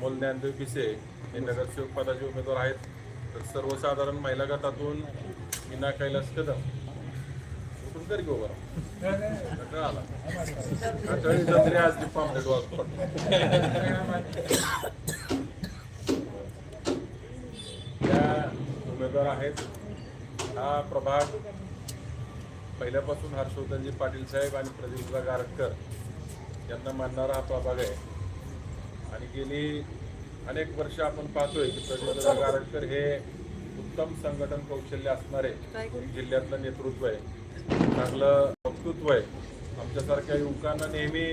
अमोल ज्ञानदेव पिसे हे नगरसेवक पदाचे उमेदवार आहेत. तर सर्वसाधारण महिला गटातून मीना कैलास कदम. कुठून तरी घेऊ बरं. कंटाळा आला कंटाळी आज दीपा पामलेट त्या उमेदवार आहेत. हा प्रभाग पहिल्यापासून हर्षवर्धनजी पाटील साहेब आणि प्रदीपला गारटकर यांना मानणारा हा प्रभाग आहे. आणि गेली अनेक वर्ष आपण पाहतोय की प्रदीपला गारटकर हे उत्तम संघटन कौशल्य असणारे जिल्ह्यातलं नेतृत्व आहे चांगलं वक्तृत्व आहे. आमच्यासारख्या युवकांना नेहमी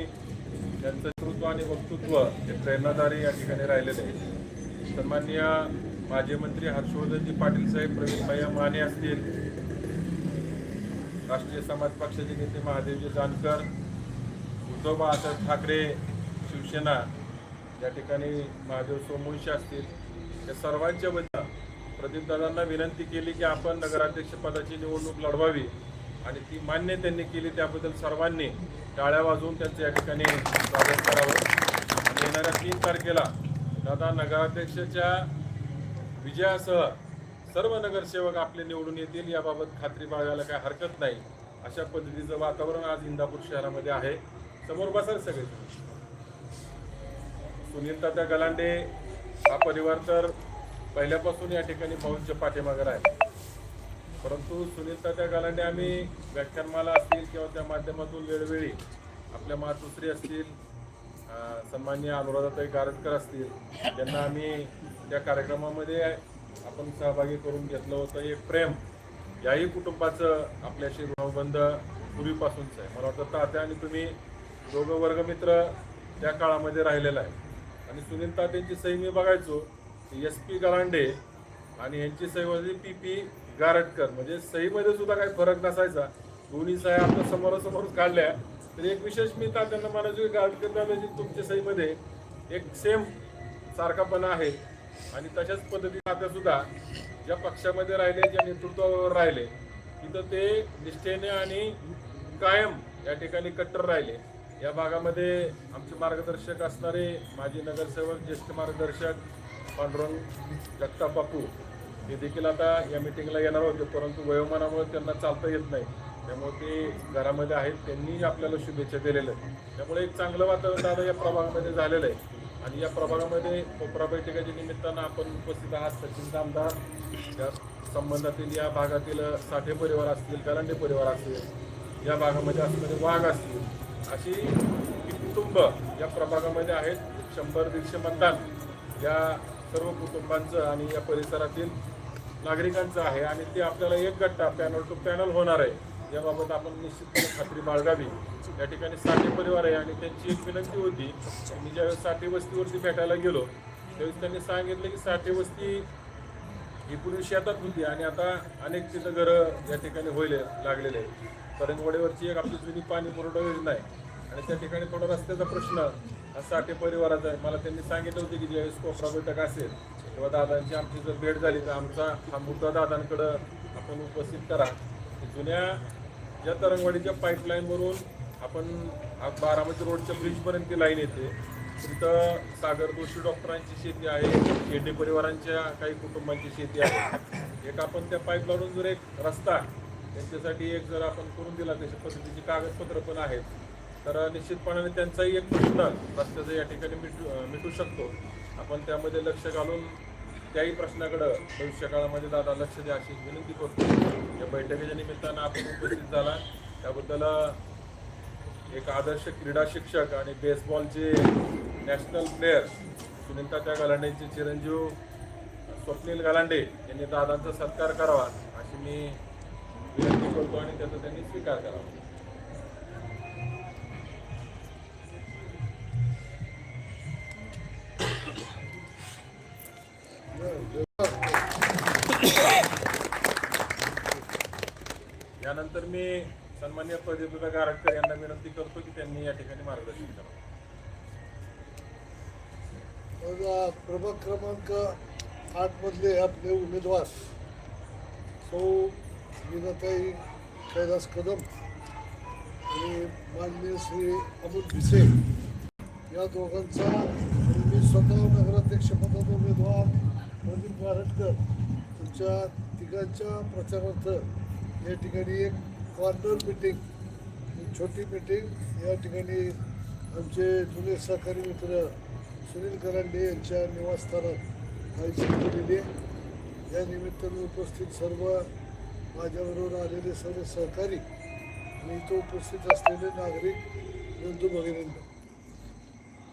त्यांचं नेतृत्व आणि वक्तृत्व हे प्रेरणादारी या ठिकाणी राहिलेले आहे. सन्माननीय माजी मंत्री हर्षवर्धनजी पाटील साहेब प्रवीण माने असतील. राष्ट्रीय समाज पक्षाचे नेते महादेवजी जानकर उद्धव बाळासाहेब ठाकरे शिवसेना या ठिकाणी महादेव सोमवंशी असतील या सर्वांच्या वतीनं प्रदीपदादांना विनंती केली की आपण नगराध्यक्षपदाची निवडणूक लढवावी आणि ती मान्य त्यांनी केली त्याबद्दल सर्वांनी टाळ्या वाजवून त्यांचं या ठिकाणी स्वागत करावं. आणि येणाऱ्या तीन तारखेला दादा नगराध्यक्षाच्या विजयासह सर्व नगरसेवक आपले निवडून येतील याबाबत खात्री बाळगायला काही हरकत नाही. अशा पद्धतीचं वातावरण आज इंदापूर शहरामध्ये आहे. समोर बसाल सगळे. सुनील तात्या गलांडे हा परिवार तर पहिल्यापासून या ठिकाणी भाऊंच्या पाठीमागे राहिला. परंतु सुनील तात्या गलांडे आम्ही व्याख्यानमाला असतील किंवा त्या माध्यमातून वेळोवेळी आपल्या मातुश्री असतील सन्मान्य अनुराधाताई गारटकर असतील त्यांना आम्ही त्या कार्यक्रमामध्ये आपण सहभागी करून घेतलं होतं. हे प्रेम याही कुटुंबाचं आपल्याशी भावबंध पूर्वीपासूनच आहे. मला वाटतं तात्या आणि तुम्ही दोघं वर्गमित्र त्या काळामध्ये राहिलेला आहे. आणि सुनील तात्यांची सही मी बघायचो एस पी गलांडे आणि यांची सही होती पी पी गारटकर. म्हणजे सहीमध्ये सुद्धा काही फरक नसायचा. दोन्ही सह्या आपल्या समोरासमोरच काढल्या. तर एक विशेष मी तात्यांना म्हणायचो की गारटकर दादाजी तुमच्या सहीमध्ये एक सेम सारखापणा आहे. आणि तशाच पद्धतीने आता सुद्धा ज्या पक्षामध्ये राहिले ज्या नेतृत्वावर राहिले तिथं ते निष्ठेने आणि कायम या ठिकाणी कट्टर राहिले. या भागामध्ये आमचे मार्गदर्शक असणारे माजी नगरसेवक ज्येष्ठ मार्गदर्शक पांडुरंग जगतापापू हे देखील आता या मिटिंगला येणार होते परंतु वयोमानामुळे त्यांना चालता येत नाही. त्यामुळे ते घरामध्ये आहेत. त्यांनी आपल्याला शुभेच्छा दिलेल्या आहेत. त्यामुळे एक चांगलं वातावरण आता या प्रभागामध्ये झालेलं आहे. आणि या प्रभागामध्ये कोपरा बैठकाच्या निमित्तानं आपण उपस्थित आहात. सचिन आमदार या संबंधातील या भागातील साठे परिवार असतील करंडे परिवार असतील या भागामध्ये असणारे वाघ असतील अशी कुटुंब या प्रभागामध्ये आहेत. शंभर दीडशे मतदान या सर्व कुटुंबांचं आणि या परिसरातील नागरिकांचं आहे आणि ते आपल्याला एक गट्टा पॅनल टू पॅनल होणार आहे. याबाबत आपण निश्चितपणे खात्री बाळगावी. या ठिकाणी साठे परिवार आहे आणि त्यांची एक विनंती होती. मी ज्यावेळेस साठे वस्तीवरती भेटायला गेलो त्यावेळेस त्यांनी सांगितलं की साठे वस्ती ही पूर्वी शेतात होती आणि आता अनेक तिथं घरं या ठिकाणी होईल लागलेले आहे करंजवाडीवरची एक आपली जुनी पाणी पुरवठा योजना आहे. आणि त्या ठिकाणी थोडा रस्त्याचा प्रश्न हा साठे परिवाराचा आहे. मला त्यांनी सांगितलं होतं की ज्यावेळेस कोपरा बैठक असेल तेव्हा दादांची आमची जर भेट झाली तर आमचा हा मुद्दा दादांकडं आपण उपस्थित करा. जुन्या ज्या तरंगवाडीच्या पाईपलाईनवरून आपण बारामती रोडच्या ब्रिजपर्यंत ती लाईन येते. तिथं सागर दोषी डॉक्टरांची शेती आहे शेती परिवारांच्या काही कुटुंबांची शेती आहे. एक आपण त्या पाईप लावून जर एक रस्ता त्यांच्यासाठी एक जर आपण करून दिला तशा पद्धतीची कागदपत्र पण आहेत तर निश्चितपणाने त्यांचाही एक प्रश्न रस्त्याचा या ठिकाणी मिटू मिटू शकतो. आपण त्यामध्ये लक्ष घालून त्याही प्रश्नाकडं भविष्य काळामध्ये दादा लक्ष द्या अशी विनंती करतो. या बैठकीच्या निमित्तानं आपण उपस्थित झाला. त्याबद्दल एक आदर्श क्रीडा शिक्षक आणि बेसबॉलचे नॅशनल प्लेअर सुनील त्या गालांडेचे चिरंजीव स्वप्नील गालांडे यांनी दादांचा सत्कार करावा अशी मी विनंती करतो आणि त्याचा त्यांनी स्वीकार करावा. यानंतर मी सन्मान्य प्रदीपदा गारटकर यांना विनंती करतो की त्यांनी या ठिकाणी मार्गदर्शन करावं. मग प्रभाग क्रमांक आठ मधले आपले उमेदवार सौ विनाताई कैलास कदम आणि माननीय श्री अमोल भिसे या दोघांचा आणि मी स्वतः नगराध्यक्षपदाचा उमेदवार प्रदीप गारटकर तुमच्या तिघांच्या प्रचारार्थ या ठिकाणी एक कॉर्नर मिटिंग एक छोटी मिटिंग या ठिकाणी आमचे जुने सहकारी मित्र सुनील करांडे यांच्या निवासस्थानात आयोजित केलेली आहे. या निमित्ताने उपस्थित सर्व माझ्याबरोबर आलेले सर्व सहकारी आणि इथं उपस्थित असलेले नागरिक बंधू भगिनींना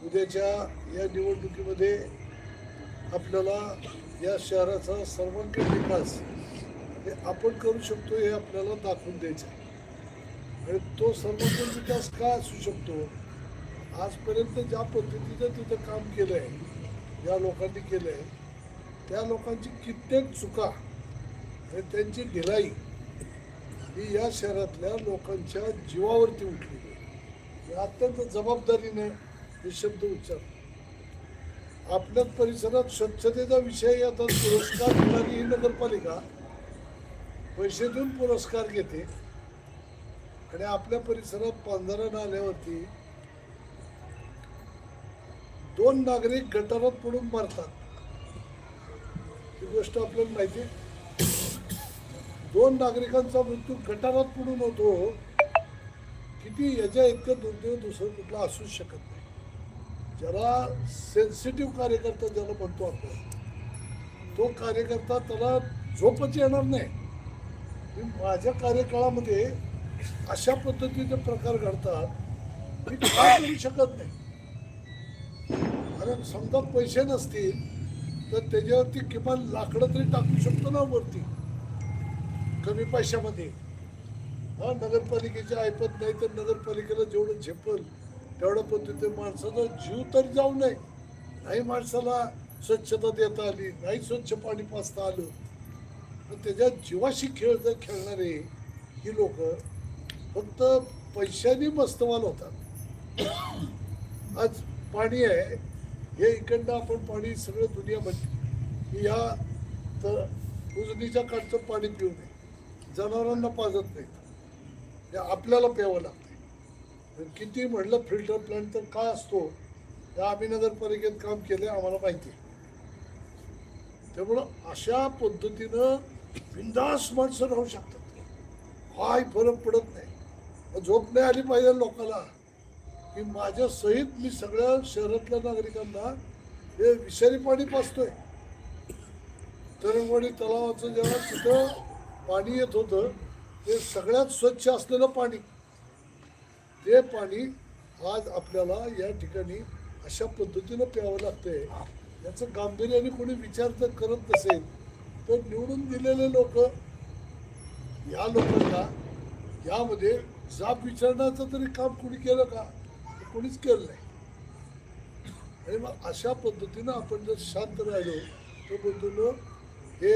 उद्याच्या या निवडणुकीमध्ये आपल्याला या शहराचा सर्वांगीण विकास हे आपण करू शकतो हे आपल्याला दाखवून द्यायचं आहे. आणि तो सर्वांगीण विकास का असू शकतो आजपर्यंत ज्या पद्धतीचं तिथं काम केलं आहे ज्या लोकांनी केलं आहे त्या लोकांची कित्येक चुका आणि त्यांची ढिलाई ही या शहरातल्या लोकांच्या जीवावरती उठली. अत्यंत जबाबदारीने हे शब्द उच्चार आपल्याच परिसरात स्वच्छतेचा विषय आता पुरस्कार देणारी ही नगरपालिका पैसे देऊन पुरस्कार घेते. आणि आपल्या परिसरात पांढरा नाल्यावरती दोन नागरिक गटारात पडून मारतात. ही गोष्ट आपल्याला माहिती आहे. दोन नागरिकांचा मृत्यू गटारात पडून होतो किती याच्या इतकं दुर्दैव दुसरं कुठलं असूच शकत नाही. ज्याला सेन्सिटिव्ह कार्यकर्ता ज्याला म्हणतो आपण तो कार्यकर्ता त्याला झोपच येणार नाही. माझ्या कार्यकाळामध्ये अशा पद्धतीचे प्रकार घडतात मी काय करू शकत नाही? कारण समजा पैसे नसतील तर त्याच्यावरती किमान लाकडं तरी टाकू शकतो ना वरती. कमी पैशामध्ये. हा नगरपालिकेची ऐपत नाही तर नगरपालिकेला जेवढं झेपल तेवढ्या पद्धतीने माणसाचा जीव तर जाऊ नये. नाही माणसाला स्वच्छता देता आली नाही स्वच्छ पाणी पाचता आलं तर त्याच्या जीवाशी खेळ जर खेळणारे ही लोक फक्त पैशाने मस्तवाल होतात. आज पाणी आहे हे इकडनं आपण पाणी सगळं दुनिया म्हणते की या तर उजनीच्या काठचं पाणी पिऊ नये जनावरांना पाजत नाही. हे आपल्याला प्यावं लागतं. किती म्हटलं फिल्टर प्लांट तर काय असतो या आम्ही नगरपालिकेत काम केलं आम्हाला माहिती त्यामुळं अशा पद्धतीनं बिंदास माणसं राहू शकतात. काय फरक पडत नाही. झोप नाही आली पाहिजे लोकांना की माझ्या सहित मी सगळ्या शहरातल्या नागरिकांना हे विषारी पाणी पाचतोय तरंगवाडी तलावाचं जेव्हा तिथं पाणी येत होतं ते सगळ्यात स्वच्छ असलेलं पाणी. ते पाणी आज आपल्याला या ठिकाणी अशा पद्धतीनं प्यावं लागतंय. याचं गांभीर्याने कोणी विचार जर करत नसेल तर निवडून दिलेले लोक या लोकांना यामध्ये जाब विचारण्याचं तरी काम कोणी केलं का? कोणीच केलं नाही. आणि मग अशा पद्धतीनं आपण जर शांत राहिलो तर बोलतो हे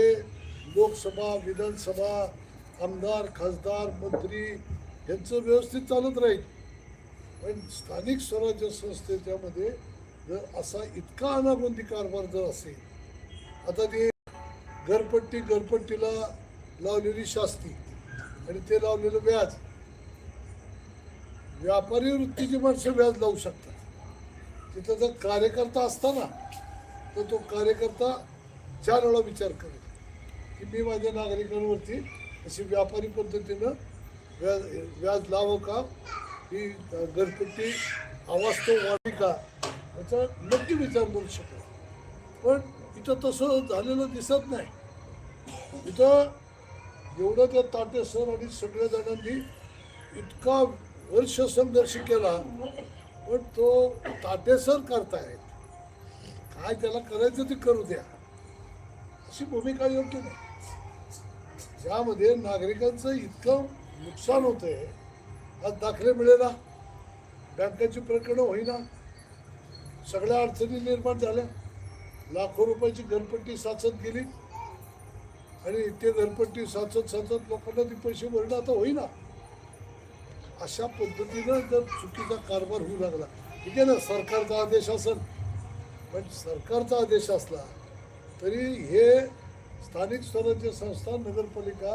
लोकसभा विधानसभा आमदार खासदार मंत्री यांचं व्यवस्थित चालत राहील. पण स्थानिक स्वराज्य संस्थेच्यामध्ये जर असा इतका अनागोंदी कारभार जर असेल आता ते घरपट्टी घरपट्टीला लावलेली शास्ती आणि ते लावलेलं व्याज व्यापारी वृत्तीची माणसं व्याज लावू शकतात. तिथं जर कार्यकर्ता असताना तर तो कार्यकर्ता चार वेळा विचार करेल. की मी माझ्या नागरिकांवरती अशी व्यापारी पद्धतीनं व्याज व्याज लावं का? ही घरपट्टी आवाज तो वाढी का? याचा नक्की विचार करू शकतो पण इथं तसं झालेलं दिसत नाही. इथं एवढं त्या ताटे सर आणि सगळ्या जणांनी इतका वर्ष संघर्ष केला पण तो ताटेसर करतायत. काय त्याला करायचं ते करू द्या. अशी भूमिका योग्य नाही. त्यामध्ये नागरिकांचं इतकं नुकसान होतंय. आज दाखले मिळेना. बँकाची प्रकरणं होईना. सगळ्या अडचणी निर्माण झाल्या. लाखो रुपयाची घरपट्टी साचत गेली. आणि ते घरपट्टी साचत साचत लोकांना ते पैसे भरणं आता होईना. अशा पद्धतीनं जर चुकीचा कारभार होऊ लागला. ठीक आहे ना? सरकारचा आदेश असेल. पण सरकारचा आदेश असला तरी हे स्थानिक स्वराज्य संस्था नगरपालिका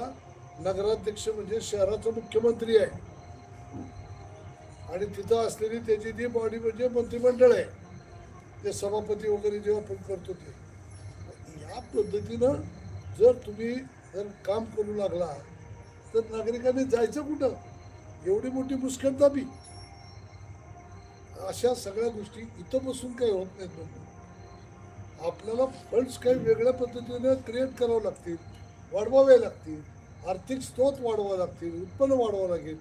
नगराध्यक्ष म्हणजे शहराचा मुख्यमंत्री आहे. आणि तिथं असलेली त्याची ती बॉडी म्हणजे मंत्रिमंडळ आहे. ते सभापती वगैरे जेव्हा आपण करतो ते. या पद्धतीनं जर तुम्ही जर काम करू लागला तर नागरिकांनी जायचं कुठं? एवढी मोठी मुस्कटदाबी अशा सगळ्या गोष्टी इथं बसून काही होत नाहीत आपल्याला फंड्स काही वेगळ्या पद्धतीने क्रिएट करावं लागतील वाढवावे लागतील. आर्थिक स्रोत वाढवावे लागतील उत्पन्न वाढवावं लागेल.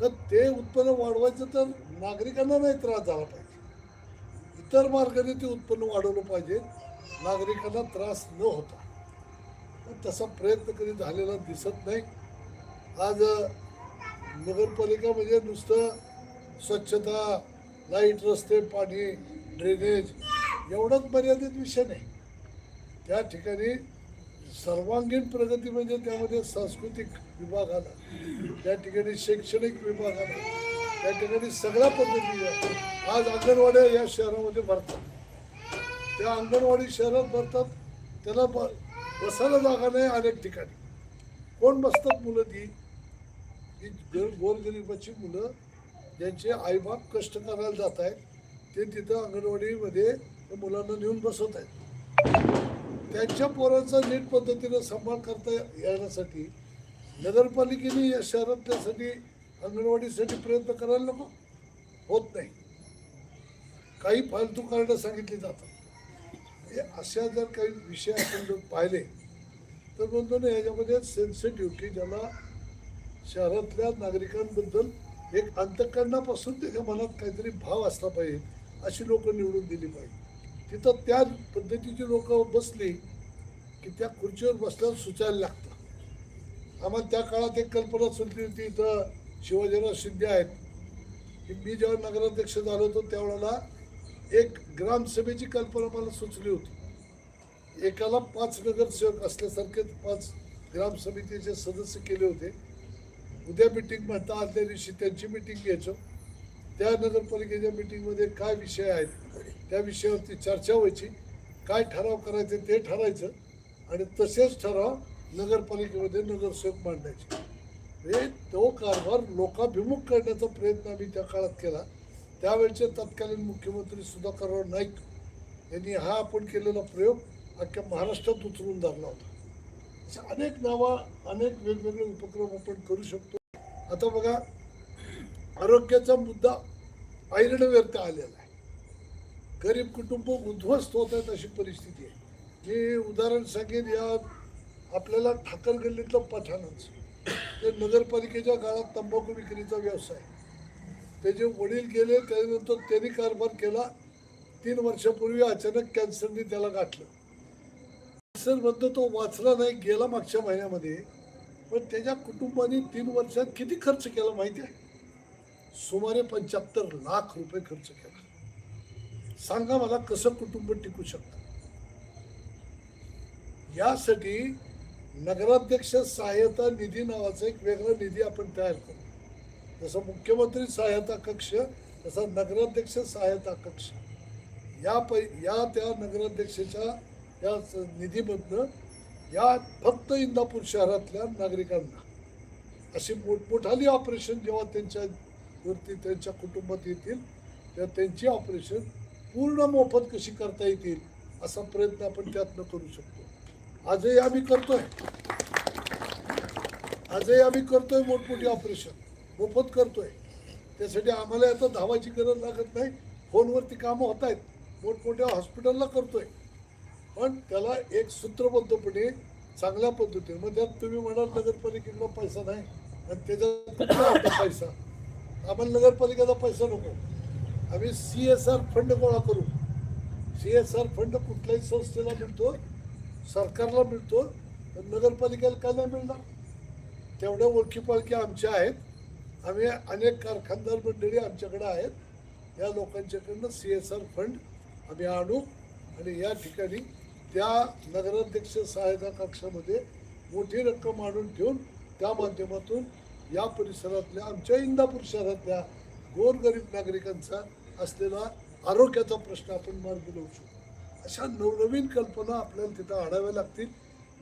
तर ते उत्पन्न वाढवायचं तर नागरिकांना नाही त्रास झाला पाहिजे. इतर मार्गाने ते उत्पन्न वाढवलं पाहिजे नागरिकांना त्रास न होता. पण तसा प्रयत्न कधी झालेला दिसत नाही. आज नगरपालिका म्हणजे नुसतं स्वच्छता लाइट रस्ते पाणी ड्रेनेज एवढाच मर्यादित विषय नाही. त्या ठिकाणी सर्वांगीण प्रगती म्हणजे त्यामध्ये सांस्कृतिक विभाग आला त्या ठिकाणी शैक्षणिक विभाग आला त्या ठिकाणी सगळ्या पद्धती आज अंगणवाड्या या शहरामध्ये भरतात. त्या अंगणवाडी शहरात भरतात. त्याला ब बसायला जागा नाही अनेक ठिकाणी. कोण बसतात मुलं ती? ही गोरगरिबाची मुलं ज्यांचे आईबाप कष्ट करायला जात आहेत ते तिथं अंगणवाडीमध्ये त्या मुलांना नेऊन बसवत आहेत. त्यांच्या पोरांचा नीट पद्धतीनं सांभाळ करता येण्यासाठी नगरपालिकेने या शहरात त्यासाठी अंगणवाडीसाठी प्रयत्न करायला नको. होत नाही. काही फालतू कारणं सांगितली जातात. हे अशा जर काही विषय आपण जर पाहिले तर म्हणतो ना याच्यामध्ये सेन्सिटिव्हिटी ज्याला शहरातल्या नागरिकांबद्दल एक अंतकरणापासून त्याच्या मनात काहीतरी भाव असला पाहिजे अशी लोक निवडून दिली पाहिजे. तिथं त्या पद्धतीची लोक बसली की त्या खुर्चीवर बसल्यावर सुचायला लागतं. आम्हाला त्या काळात एक कल्पना सुचली होती इथं शिवाजीराव शिंदे आहेत. की मी जेव्हा नगराध्यक्ष झालो होतो त्यावेळेला एक ग्रामसभेची कल्पना मला सुचली होती. एकाला पाच नगरसेवक असल्यासारखे पाच ग्रामसमितीचे सदस्य केले होते. उद्या मिटिंग म्हणता आदल्या दिवशी त्यांची मिटिंग घ्यायचो. त्या नगरपालिकेच्या मिटिंगमध्ये काय विषय आहेत त्या विषयावरती चर्चा व्हायची काय ठराव करायचे ते ठरायचं आणि तसेच ठराव नगरपालिकेमध्ये नगरसेवक मांडायचे. हे तो कारभार लोकाभिमुख करण्याचा प्रयत्न आम्ही त्या काळात केला. त्यावेळचे तत्कालीन मुख्यमंत्री सुधाकरराव नाईक यांनी हा आपण केलेला प्रयोग अख्ख्या महाराष्ट्रात उचलून धरला होता. अनेक नावं अनेक वेगवेगळे उपक्रम आपण करू शकतो. आता बघा आरोग्याचा मुद्दा ऐरणव्यर्थ आलेला आहे. गरीब कुटुंब उद्ध्वस्त होत आहेत अशी परिस्थिती आहे. मी उदाहरण सांगेन या आपल्याला ठाकर गल्लीतलं पठाणच ते नगरपालिकेच्या काळात तंबाखू विक्रीचा व्यवसाय त्याचे वडील गेले त्यानंतर त्यांनी कारभार केला. तीन वर्षापूर्वी अचानक कॅन्सरने त्याला गाठलं. कॅन्सर म्हणतो तो वाचला नाही गेला मागच्या महिन्यामध्ये. पण त्याच्या कुटुंबाने तीन वर्षात किती खर्च केला माहिती आहे? सुमारे पंच्याहत्तर लाख रुपये खर्च केला. सांगा मला कसं कुटुंब टिकू शकतं? यासाठी नगराध्यक्ष सहाय्यता निधी नावाचा एक वेगळा निधी आपण तयार करू. जसं मुख्यमंत्री सहाय्यता कक्ष तसा नगराध्यक्ष सहाय्यता कक्ष. या पै या त्या नगराध्यक्षाच्या या निधीमधनं या फक्त इंदापूर शहरातल्या नागरिकांना अशी मोठमोठाली ऑपरेशन जेव्हा त्यांच्या वरती त्यांच्या कुटुंबात येतील त्या त्यांची ऑपरेशन पूर्ण मोफत कशी करता येतील असा प्रयत्न आपण त्यातनं करू शकतो. आजही आम्ही करतोय. आजही आम्ही करतोय मोठमोठी ऑपरेशन मोफत करतोय. त्यासाठी आम्हाला आता धावायची गरज लागत नाही. फोनवरती कामं होत आहेत. मोठमोठ्या हॉस्पिटलला करतोय. पण त्याला एक सूत्रबद्धपणे चांगल्या पद्धतीने मग त्यात तुम्ही म्हणाल नगरपालिकेला पैसा नाही. आणि त्याच्यात कुठला पैसा? आम्हाला नगरपालिकेचा पैसा नको. आम्ही सी एस आर फंड गोळा करू. सी एस आर फंड कुठल्याही संस्थेला मिळतो सरकारला मिळतो तर नगरपालिकेला का नाही मिळणार? तेवढ्या ओळखीपाळखी आमच्या आहेत. आम्ही अनेक कारखानदार मंडळी आमच्याकडे आहेत. या लोकांच्याकडनं सी एस आर फंड आम्ही आणू आणि या ठिकाणी त्या नगराध्यक्ष सहायता कक्षामध्ये मोठी रक्कम आणून ठेवून त्या माध्यमातून या परिसरातल्या आमच्या इंदापूर शहरातल्या गोरगरीब नागरिकांचा असलेला आरोग्याचा प्रश्न आपण मार्गी लावू शकतो. अशा नवनवीन कल्पना आपल्याला तिथं आणाव्या लागतील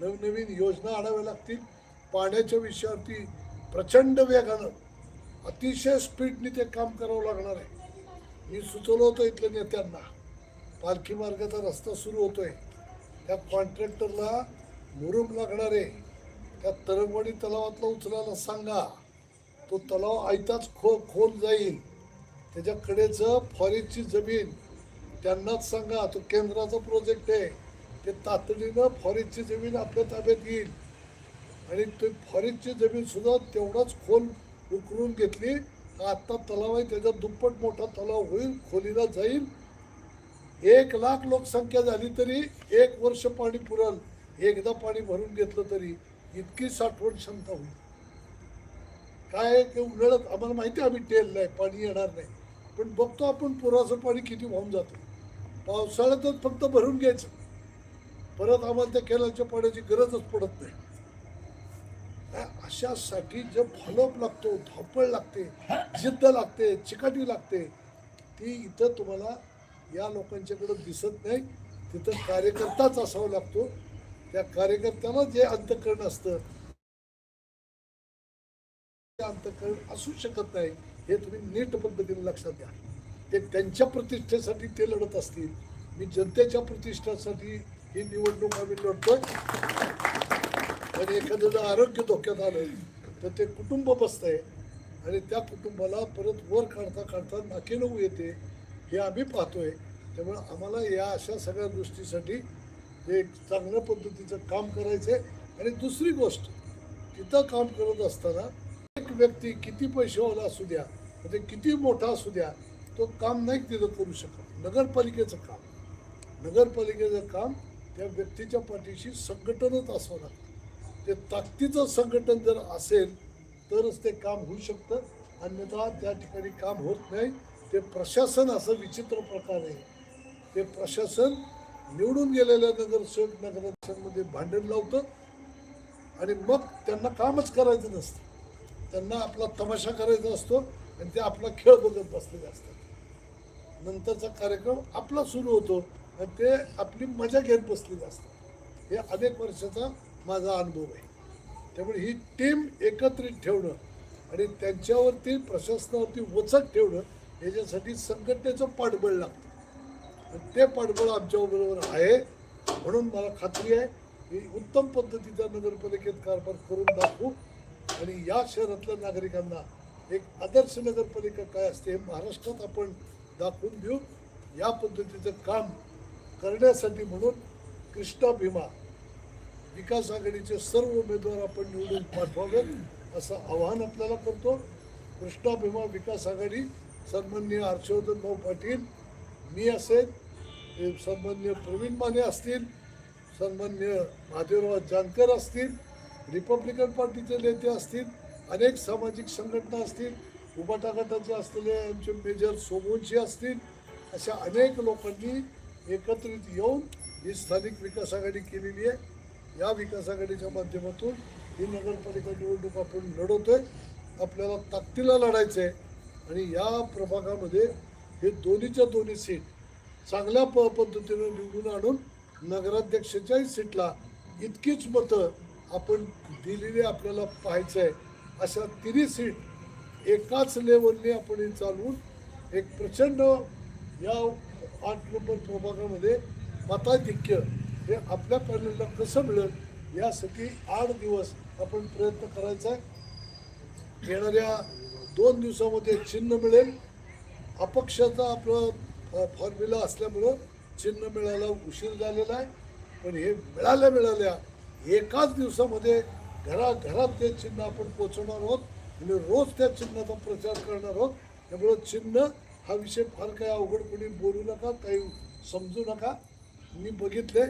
नवनवीन योजना आणाव्या लागतील. पाण्याच्या विषयावरती प्रचंड वेगानं अतिशय स्पीडने ते काम करावं लागणार आहे. मी सुचवलं होतं इथल्या नेत्यांना पालखी मार्गाचा रस्ता सुरू होतोय. त्या कॉन्ट्रॅक्टरला मुरुम लागणार आहे. त्या तरंगवाडी तलावातला उचलायला सांगा. तो तलाव आयताच खो खोल जाईल त्याच्याकडेचं फॉरेस्टची जमीन. त्यांनाच सांगा तो केंद्राचा प्रोजेक्ट आहे. ते तातडीनं फॉरेस्टची जमीन आपल्या ताब्यात येईल. आणि ते फॉरेस्टची जमीनसुद्धा तेवढाच खोल उकरून घेतली आत्ता तलाव आहे त्याचा दुप्पट मोठा तलाव होईल खोलीला जाईल. एक लाख लोकसंख्या झाली तरी एक वर्ष पाणी पुरल. एकदा पाणी भरून घेतलं तरी इतकी साठवण क्षमता होईल. काय की उन्हाळ्यात आम्हाला माहिती आहे आम्ही टेल नाही पाणी येणार नाही. पण बघतो आपण पुराचं पाणी किती वाहून जातं. पावसाळ्यातच फक्त भरून घ्यायचं. परत आम्हाला त्या केलाच्या पाण्याची गरजच पडत नाही. अशासाठी जे फॉलोअप लागतो धावपळ लागते जिद्द लागते चिकाटी लागते ती इथं तुम्हाला या लोकांच्याकडं दिसत नाही. तिथं कार्यकर्ताच असावा लागतो. त्या कार्यकर्त्याला जे अंतकरण असतं अंतकरण असू शकत नाही हे तुम्ही नीट पद्धतीने लक्षात घ्या. ते त्यांच्या प्रतिष्ठेसाठी ते लढत असतील. मी जनतेच्या प्रतिष्ठेसाठी ही निवडणूक आम्ही लढतोय. आणि एखाद्याचं आरोग्य धोक्यात आलं तर ते कुटुंब बसतंय आणि त्या कुटुंबाला परत वर काढता काढता नाकेनऊ येते हे आम्ही पाहतोय. त्यामुळे आम्हाला या अशा सगळ्या गोष्टीसाठी एक चांगल्या पद्धतीचं काम करायचं आहे आणि दुसरी गोष्ट तिथं काम करत असताना व्यक्ती किती पैसेवाला असू द्या ते किती मोठा असू द्या तो काम नाही तिथं करू शकत. नगरपालिकेचं काम. नगरपालिकेचं काम त्या व्यक्तीच्या पाठीशी संघटनच असावं लागतं. ते ताकदीचं संघटन जर असेल तरच ते काम होऊ शकतं. अन्यथा त्या ठिकाणी काम होत नाही. ते प्रशासन असं विचित्र प्रकार आहे ते प्रशासन निवडून गेलेल्या नगरसेवक नगराध्यक्षांमध्ये भांडण लावतं आणि मग त्यांना कामच करायचं नसतं. त्यांना आपला तमाशा करायचा असतो आणि ते आपला खेळ बघत बसलेले असतात. नंतरचा कार्यक्रम आपला सुरू होतो आणि ते आपली मजा घेत बसलेले असतात. हे अनेक वर्षाचा माझा अनुभव आहे. त्यामुळे ही टीम एकत्रित ठेवणं आणि त्यांच्यावरती प्रशासनावरती वचक ठेवणं याच्यासाठी संघटनेचं पाठबळ लागतं. आणि ते पाठबळ आमच्याबरोबर आहे म्हणून मला खात्री आहे की उत्तम पद्धतीचा नगरपालिकेत कारभार करून दाखवू आणि या शहरातल्या नागरिकांना एक आदर्श नगरपालिका काय असते हे महाराष्ट्रात आपण दाखवून देऊ. या पद्धतीचं काम करण्यासाठी म्हणून कृष्णा भीमा विकास आघाडीचे सर्व उमेदवार आपण निवडून पाठवावेत असं आवाहन आपल्याला करतो. कृष्णा भीमा विकास आघाडी सन्मान्य हर्षवर्धन भाऊ पाटील मी असेल हे प्रवीण माने असतील सन्मान्य महादेवराव जानकर असतील रिपब्लिकन पार्टीचे नेते असतील अनेक सामाजिक संघटना असतील उबाटा गटाचे असलेले आमचे मेजर सोमोजी असतील अशा अनेक लोकांनी एकत्रित येऊन ही स्थानिक विकास आघाडी केलेली आहे. या विकास आघाडीच्या माध्यमातून ही नगरपालिका निवडणूक आपण लढवतोय. आपल्याला ताकदीला लढायचं आहे आणि या प्रभागामध्ये हे दोन्हीच्या दोन्ही सीट चांगल्या प पद्धतीनं निवडून आणून नगराध्यक्षाच्याही सीटला इतकीच मतं आपण दिलेली आपल्याला पाहायचं आहे अशा तिन्ही सीट एकाच लेवलने आपण हे चालवून एक प्रचंड या आठ नंबर प्रभागामध्ये मताधिक्य हे आपल्या पॅनलला कसं मिळेल यासाठी आठ दिवस आपण प्रयत्न करायचा आहे. येणाऱ्या दोन दिवसामध्ये चिन्ह मिळेल. अपक्षाचा आपलं फॉर्म्युला असल्यामुळं चिन्ह मिळायला उशीर झालेला आहे. पण हे मिळाल्या मिळाल्या एकाच दिवसामध्ये घराघरात ते चिन्ह आपण पोचवणार आहोत आणि रोज त्या चिन्हाचा प्रचार करणार आहोत. त्यामुळं चिन्ह हा विषय फार काही अवघड कोणी बोलू नका काही समजू नका. मी बघितले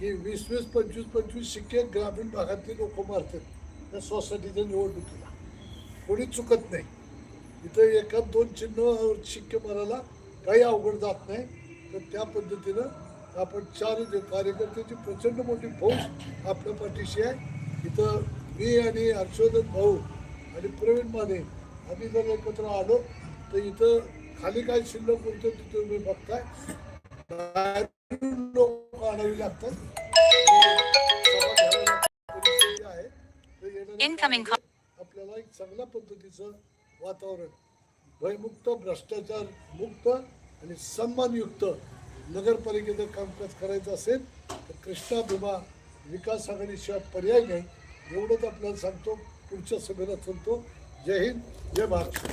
की वीस वीस पंचवीस पंचवीस शिक्के ग्रामीण भागातली लोक मारतात त्या सोसायटीच्या निवडणुकीला. कोणी चुकत नाही. इथं एका दोन चिन्ह शिक्के मारायला काही अवघड जात नाही. तर त्या पद्धतीनं आपण चार कार्यकर्त्याची प्रचंड मोठी फौज आपल्या पाठीशी आहे. इथं मी आणि हर्षवर्धन भाऊ आणि प्रवीण माने आम्ही जर एकत्र आलो तर इथं खाली काय शिल्लक उरतं तिथं तुम्ही बघताय. लोक आणावी लागतात. आपल्याला एक चांगल्या पद्धतीचं वातावरण भयमुक्त भ्रष्टाचार मुक्त आणि सन्मानयुक्त नगरपालिकेचं कामकाज करायचं असेल तर कृष्णा भीमा विकास आघाडीशिवाय पर्याय नाही. एवढंच आपल्याला सांगतो पुढच्या सभेला सांगतो जय हिंद जय महाराष्ट्र.